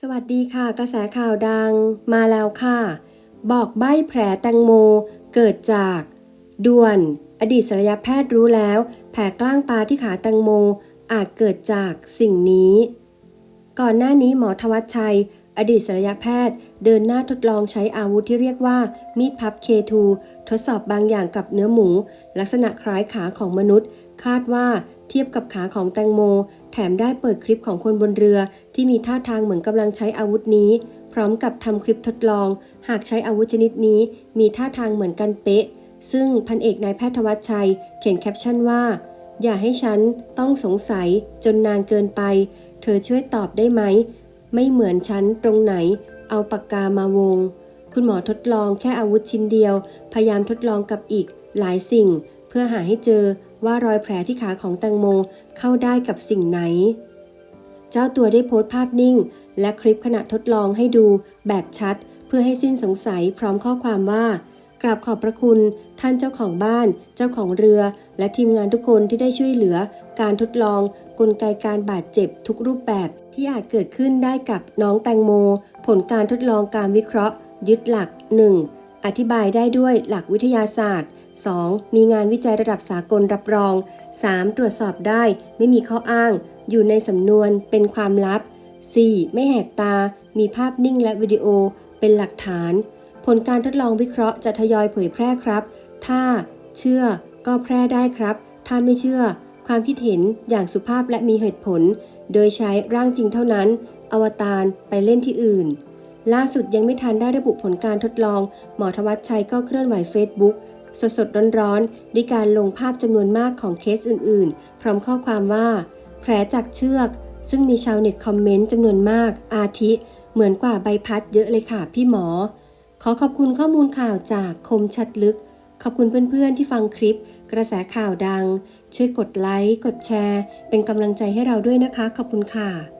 สวัสดีค่ะ กระแสข่าวดังมาแล้วค่ะ บอกใบ้แผลแตงโมเกิดจากด่วน อดีตศัลยแพทย์รู้แล้ว แผลกล้างปลาที่ขาแตงโมอาจเกิดจากสิ่งนี้ ก่อนหน้านี้หมอทวัชชัย อดีตศัลยแพทย์ เดินหน้าทดลองใช้อาวุธที่เรียกว่า มีดพับ K2 ทดสอบบางอย่างกับเนื้อหมู ลักษณะคล้ายขาของมนุษย์ คาดว่าเทียบกับขาของแตงโม แถมได้เปิดคลิปของคนบนเรือ ที่มีท่าทางเหมือนกำลังใช้อาวุธนี้ พร้อมกับทำคลิปทดลอง หากใช้อาวุธชนิดนี้ มีท่าทางเหมือนกันเป๊ะ ซึ่งพันเอกนายแพทย์ทวัชชัย เขียนแคปชั่นว่า อย่าให้ฉันต้องสงสัยจนนานเกินไป เธอช่วยตอบได้ไหม ไม่เหมือนฉันตรงไหน เอาปากกามาวง คุณหมอทดลองแค่อาวุธชิ้นเดียว พยายามทดลองกับอีกหลายสิ่ง เพื่อหาให้เจอ ว่ารอยแผลที่ขาของแตงโมเข้าได้กับสิ่งไหน เจ้าตัวได้โพสต์ภาพนิ่ง และคลิปขณะทดลองให้ดูแบบชัด เพื่อให้สิ้นสงสัยพร้อมข้อความว่ากราบขอบพระคุณท่านเจ้าของบ้าน เจ้าของเรือ และทีมงานทุกคนที่ได้ช่วยเหลือ การทดลอง กลไกการบาดเจ็บทุกรูปแบบที่อาจเกิดขึ้นได้กับน้องแตงโม ผลการทดลองการวิเคราะห์ ยึดหลัก 1. อธิบายได้ด้วยหลักวิทยาศาสตร์ 2. มีงานวิจัยระดับสากลรับรอง 3. ตรวจสอบได้ ไม่มีข้ออ้าง อยู่ในสำนวนเป็นความลับ 4. ไม่แหกตา มีภาพนิ่งและวิดีโอ เป็นหลักฐาน ผลการทดลองวิเคราะห์จะทยอยเผยแพร่ครับ ถ้า เชื่อ ก็แพร่ได้ครับ ถ้าไม่เชื่อ ความคิดเห็นอย่างสุภาพและมีเหตุผล โดยใช้ร่างจริงเท่านั้น อวตารไปเล่นที่อื่น ล่าสุดยังไม่ทันได้ระบุผลการทดลอง หมอทวัชชัยก็เคลื่อนไหวเฟซบุ๊ก สดสดๆร้อนๆด้วยการลงภาพจำนวนมากของเคสอื่นๆ พร้อมข้อความว่า แผลจากเชือก ซึ่งมีชาวเน็ตคอมเมนต์จำนวนมาก อาทิ เหมือนกว่าใบพัดเยอะเลยค่ะพี่หมอ ขอขอบคุณข้อมูลข่าวจากคมชัดลึก ขอบคุณเพื่อนๆที่ฟังคลิป กระแสข่าวดัง ช่วยกดไลค์ กดแชร์ เป็นกำลังใจให้เราด้วยนะคะ ขอบคุณค่ะ